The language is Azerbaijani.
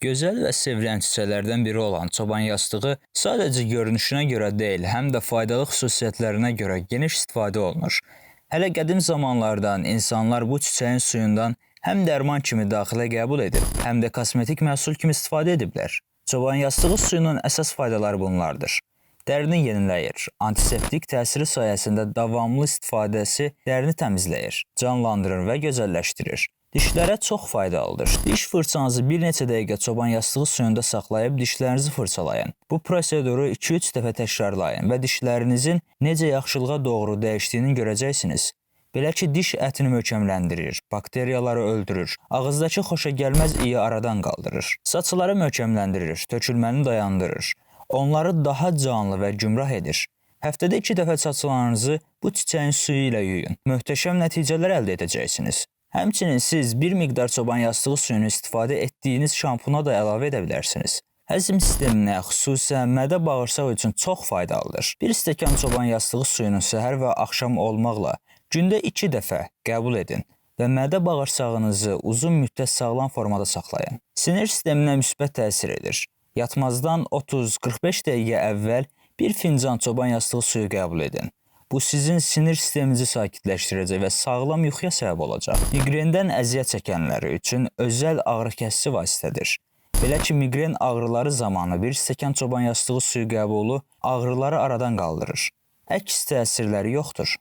Gözəl və sevilən çiçəklərdən biri olan çoban yastığı sadəcə görünüşünə görə deyil, həm də faydalı xüsusiyyətlərinə görə geniş istifadə olunur. Hələ qədim zamanlardan insanlar bu çiçəyin suyundan həm dərman kimi daxilə qəbul edib, həm də kosmetik məhsul kimi istifadə ediblər. Çoban yastığı suyunun əsas faydaları bunlardır. Dərini yeniləyir. Antiseptik təsiri sayəsində davamlı istifadəsi dərini təmizləyir, canlandırır və gözəlləşdirir. Dişlərə çox faydalıdır. Diş fırçanızı bir neçə dəqiqə çoban yastığı suyunda saxlayıb dişlərinizi fırçalayın. Bu proseduru 2-3 dəfə təkrarlayın və dişlərinizin necə yaxşılığa doğru dəyişdiyini görəcəksiniz. Belə ki, diş ətini möhkəmləndirir, bakteriyaları öldürür, ağızdakı xoşagəlməz iyi aradan qaldırır, saçları möhkəmləndirir, tökülməni dayandırır, onları daha canlı və gümrah edir. Həftədə 2 dəfə saçlarınızı bu çiçəyin suyu ilə yuyun. Möhtəşəm nəticələr əldə edəcəksiniz. Həmçinin siz bir miqdar çoban yastığı suyunu istifadə etdiyiniz şampuna da əlavə edə bilərsiniz. Həzm sisteminə, xüsusən mədə bağırsaq üçün çox faydalıdır. Bir stəkan çoban yastığı suyunu səhər və axşam olmaqla gündə 2 dəfə qəbul edin və mədə bağırsağınızı uzun müddət sağlam formada saxlayın. Sinir sisteminə müsbət təsir edir. Yatmazdan 30-45 dəqiqə əvvəl bir fincan çoban yastığı suyu qəbul edin. Bu sizin sinir sisteminizi sakitləşdirəcək və sağlam yuxuya səbəb olacaq. Miqrendən əziyyət çəkənlər üçün özəl ağrı-kəsici vasitədir. Belə ki, miqren ağrıları zamanı bir stəkan çoban yastığı suyu qəbulu ağrıları aradan qaldırır. Əks təsirləri yoxdur.